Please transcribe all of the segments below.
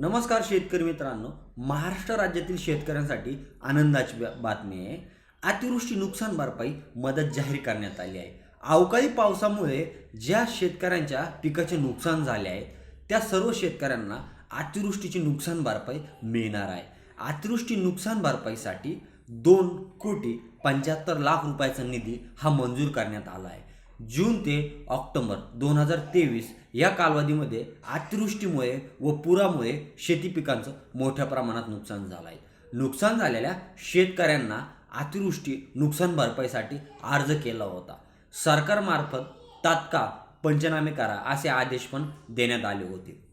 नमस्कार शेतकरी मित्रांनो. महाराष्ट्र राज्यातील शेतकऱ्यांसाठी आनंदाची बातमी आहे. अतिवृष्टी नुकसान भरपाई मदत जाहीर करण्यात आली आहे. अवकाळी पावसामुळे ज्या शेतकऱ्यांच्या पिकाचे नुकसान झाले आहे त्या सर्व शेतकऱ्यांना अतिवृष्टीची नुकसान भरपाई मिळणार आहे. अतिवृष्टी नुकसान भरपाईसाठी दोन कोटी पंच्याहत्तर लाख रुपयाचा निधी हा मंजूर करण्यात आला आहे. जून ते ऑक्टोबर दोन हजार तेवीस या कालावधीमध्ये अतिवृष्टीमुळे व पुरामुळे शेती पिकांचं मोठ्या प्रमाणात नुकसान झालं आहे नुकसान झालेल्या शेतकऱ्यांना अतिवृष्टी नुकसान भरपाईसाठी अर्ज केला होता. सरकारमार्फत तात्काळ पंचनामे करा असे आदेश पण देण्यात आले होते.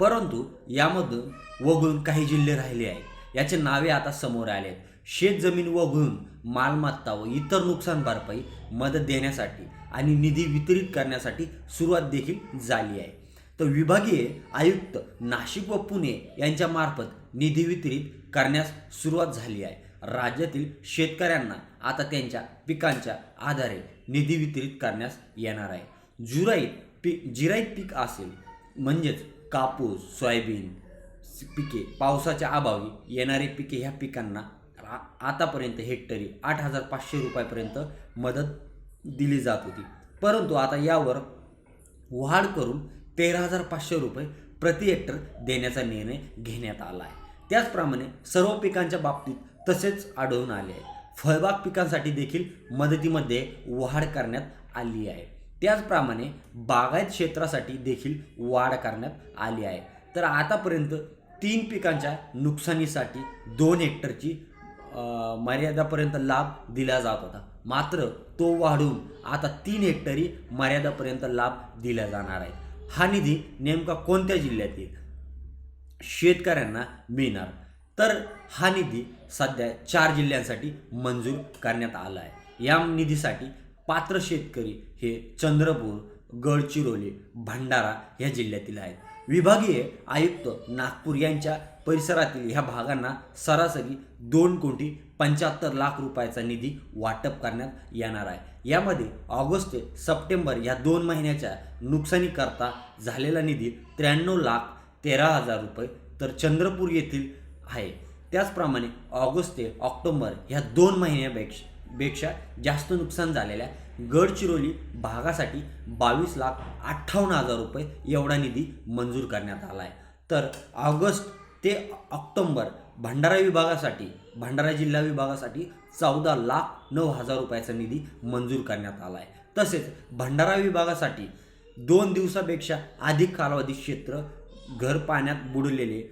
परंतु यामधून वगळून काही जिल्हे राहिले आहेत. याचे नावे आता समोर आले आहेत शेतजमीन वगळून मालमत्ता व इतर नुकसान भरपाई मदत देण्यासाठी आणि निधी वितरित करण्यासाठी सुरुवात देखील झाली आहे. तर विभागीय आयुक्त नाशिक व पुणे यांच्यामार्फत निधी वितरित करण्यास सुरुवात झाली आहे. राज्यातील शेतकऱ्यांना आता त्यांच्या पिकांच्या आधारे निधी वितरित करण्यास येणार आहे. जुराईत पीक जिराईत पीक असेल म्हणजेच कापूस सोयाबीन पिके पावसाच्या अभावी येणारे पिके ह्या पिकांना आतापर्यंत हेक्टरी आठ हजार पाचशे रुपयापर्यंत मदत दिली जात होती. परंतु आता यावर वाढ करून तेरा हजार पाचशे रुपये प्रति हेक्टर देण्याचा निर्णय घेण्यात आला आहे. त्याचप्रमाणे सर्व पिकांच्या बाबतीत तसेच आढळून आले आहे. फळबाग पिकांसाठी देखील मदतीमध्ये वाढ करण्यात आली आहे. त्याचप्रमाणे बागायत क्षेत्रासाठी देखील वाढ करण्यात आली आहे. तर आतापर्यंत तीन पिकांच्या नुकसानीसाठी दोन हेक्टरची मर्यादापर्यंत लाभ दिला जात होता. मात्र तो वाढून आता तीन हेक्टरी मर्यादापर्यंत लाभ दिला जाणार आहे. हा निधी नेमका कोणत्या जिल्ह्यातील शेतकऱ्यांना मिळणार. तर हा निधी सध्या चार जिल्ह्यांसाठी मंजूर करण्यात आला आहे. या निधीसाठी पात्र शेतकरी हे चंद्रपूर गडचिरोली भंडारा या जिल्ह्यातील आहेत. विभागीय आयुक्त नागपूर यांच्या परिसरातील ह्या भागांना सरासरी दोन कोटी पंच्याहत्तर लाख रुपयाचा निधी वाटप करण्यात येणार आहे. यामध्ये ऑगस्ट ते सप्टेंबर या दोन महिन्याच्या नुकसानीकरता झालेला निधी त्र्याण्णव लाख तेरा हजार रुपये तर चंद्रपूर येथील आहे. त्याचप्रमाणे ऑगस्ट ते ऑक्टोबर ह्या दोन महिन्यापेक्षा पेक्षा जास्त नुकसान झालेल्या गडचिरोली भागासाठी बावीस लाख अठ्ठावन्न हजार रुपये एवढा निधी मंजूर करण्यात आला आहे. तर ऑगस्ट ते ऑक्टोंबर भंडारा विभागासाठी भंडारा जिल्हा विभागासाठी चौदा लाख नऊ हजार रुपयाचा निधी मंजूर करण्यात आला आहे तसेच भंडारा विभागासाठी दोन दिवसापेक्षा अधिक कालावधी क्षेत्र घर पाण्यात बुडलेले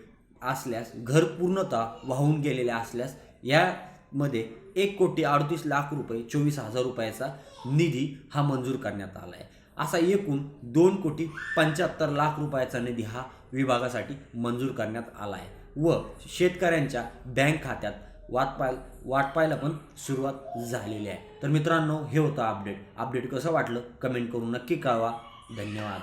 असल्यास घर पूर्णतः वाहून गेलेले असल्यास यामध्ये एक कोटी अडतीस लाख रुपये चोवीस हजार रुपयाचा निधी हा मंजूर करण्यात आला आहे असा एकूण दोन कोटी पंच्याहत्तर लाख रुपयाचा निधी हा विभागासाठी मंजूर करण्यात आला आहे व शेतकऱ्यांच्या बँक खात्यात वाटपाय वाटपायला वाट पाहायला पण सुरुवात झालेली आहे. तर मित्रांनो हे होतं अपडेट. अपडेट कसं वाटलं? कमेंट करून नक्की कळवा. धन्यवाद.